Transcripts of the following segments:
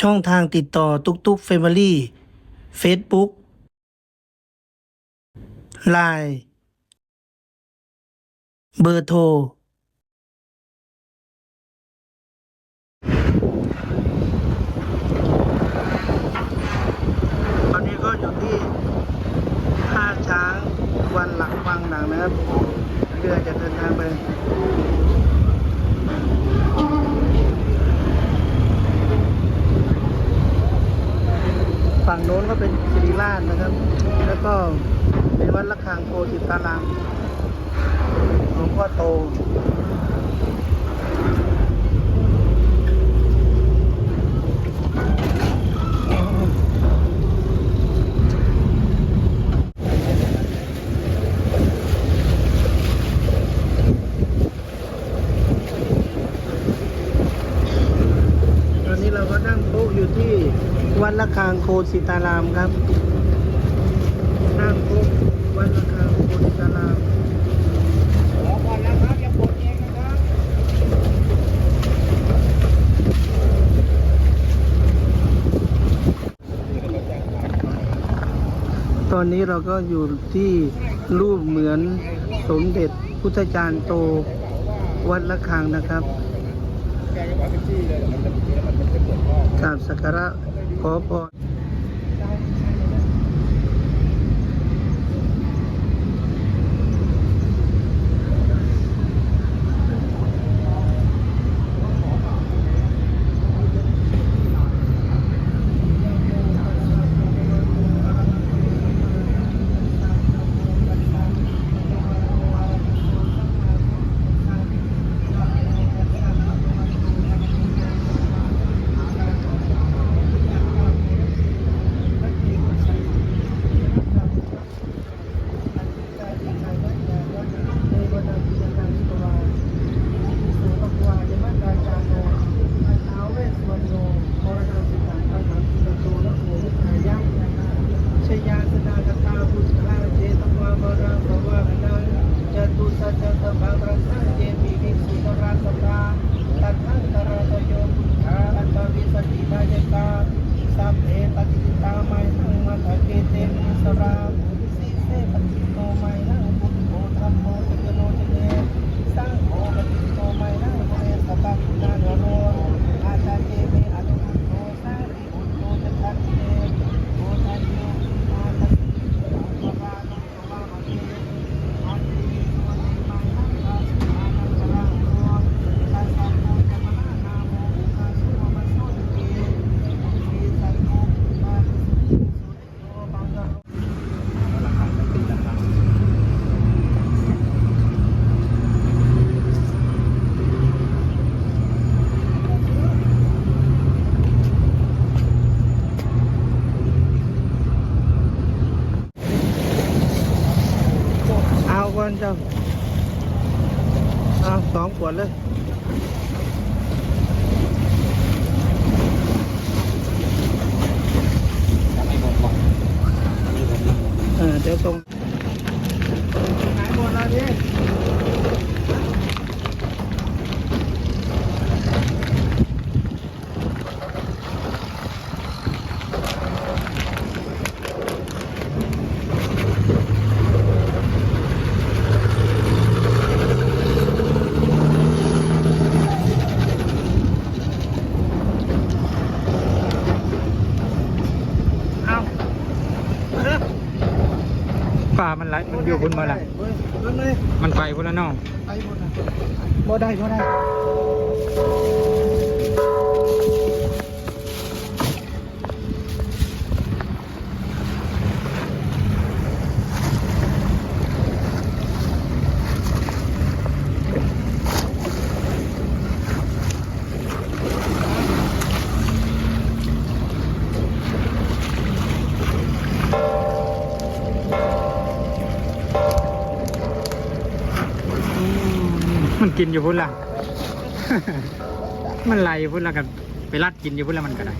ช่องทางติดต่อตุกตุกเฟมิลี่เฟซบุ๊กไลน์เบอร์โทร ตอนนี้ก็อยู่ที่ท่าช้างวันหลังวังหนังนะครับ เรือจะเดินทางไป ฝั่งโน้น ก็เป็นศิริราชนะครับ แล้วก็เป็นวัดระฆังโพธิตารามหลวงพ่อโตอนนี้เราก็นั่งโต๊ะอยู่ที่ วัดระฆังโคสิตารามครับนั่งโต๊ะวัดระฆังโคสิตารามขอก่อนนะครับอย่ากดเองนะครับตอนนี้เราก็อยู่ที่รูปเหมือนสมเด็จพุทธจารย์โตวัดระฆังนะครับต่มันจะมีแล้วมันจะเปิดกล้องกราบสักการะ ขอพร ชยาสนาคตาพุทธาเจตวาบรังภวะนังจตุสัจจตบังรังสังเจมิวิสุตราสตาตัทธังตระตโยพุทธาอัตตวิสติบายกาสัพเพปฏิจิตามัยนังมัทเกเตมิสราสิเสปฏิโตมัยนังพุทโธธรรมโมจเจโนจเนสังโฆปฏิโตมัยนังโมเนสปังนาโนโรอาจารย์เจเมอนุพุทโธสาริพุทโธจัตตันเตโอทันโยมาทัส ราคาจะเป็นราคา เอา กวนเจ้าเอาสองขวดเลยเออเดี๋ยวตรง ไหนหมดแล้วเนี่ย เอาเออ ป่า มันไหลมันอยู่บนมาละมันไปพุ่นละน้องไปหมดอะบ่ได้บ่ได้ มันกินอยู่พุ่นละ มันไหลอยู่พุ่นละกันไปรัดกินอยู่พุ่นละมันก็ได้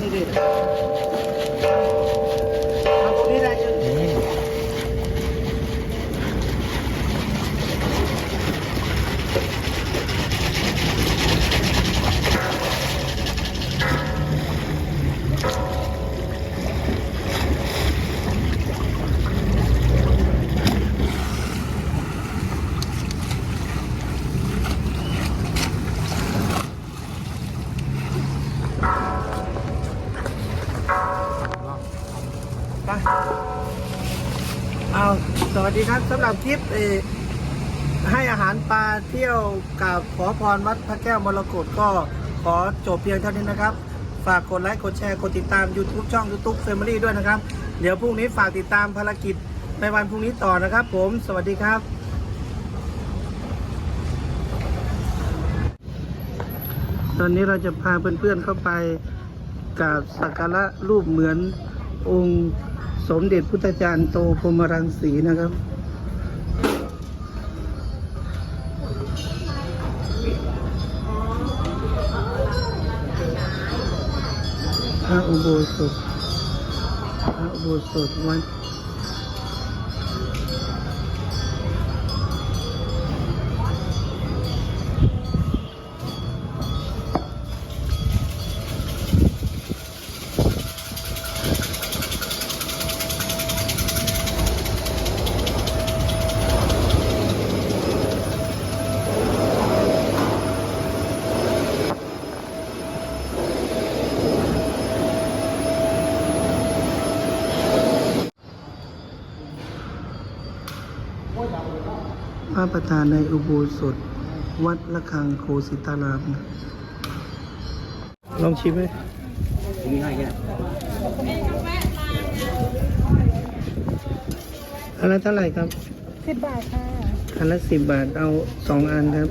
นี่ดิ ดีครับสำหรับคลิปเอให้อาหารปลาเที่ยวกับขอพรวัดพระแก้วมรกตก็ขอจบเพียงเท่านี้นะครับ ฝากกดไลค์กดแชร์กดติดตาม YouTube ช่อง YouTube Family ด้วยนะครับ เดี๋ยวพรุ่งนี้ฝากติดตามภารกิจในวันพรุ่งนี้ต่อนะครับ ผมสวัสดีครับ ตอนนี้เราจะพาเพื่อนๆเข้าไปกราบสักการะรูปเหมือนองค์ สมเด็จพุทธจารย์โตพรมรังสีนะครับ พระอุโบสถ พระอุโบสถวัด ระประธานในอุโบสถ วัดละคังโคสิตารามนะลองชิมไหมมีให้แค่อันละเท่าไหร่ครับสิบบาทค่ะอันละสิบบาทเอาสองอันครับ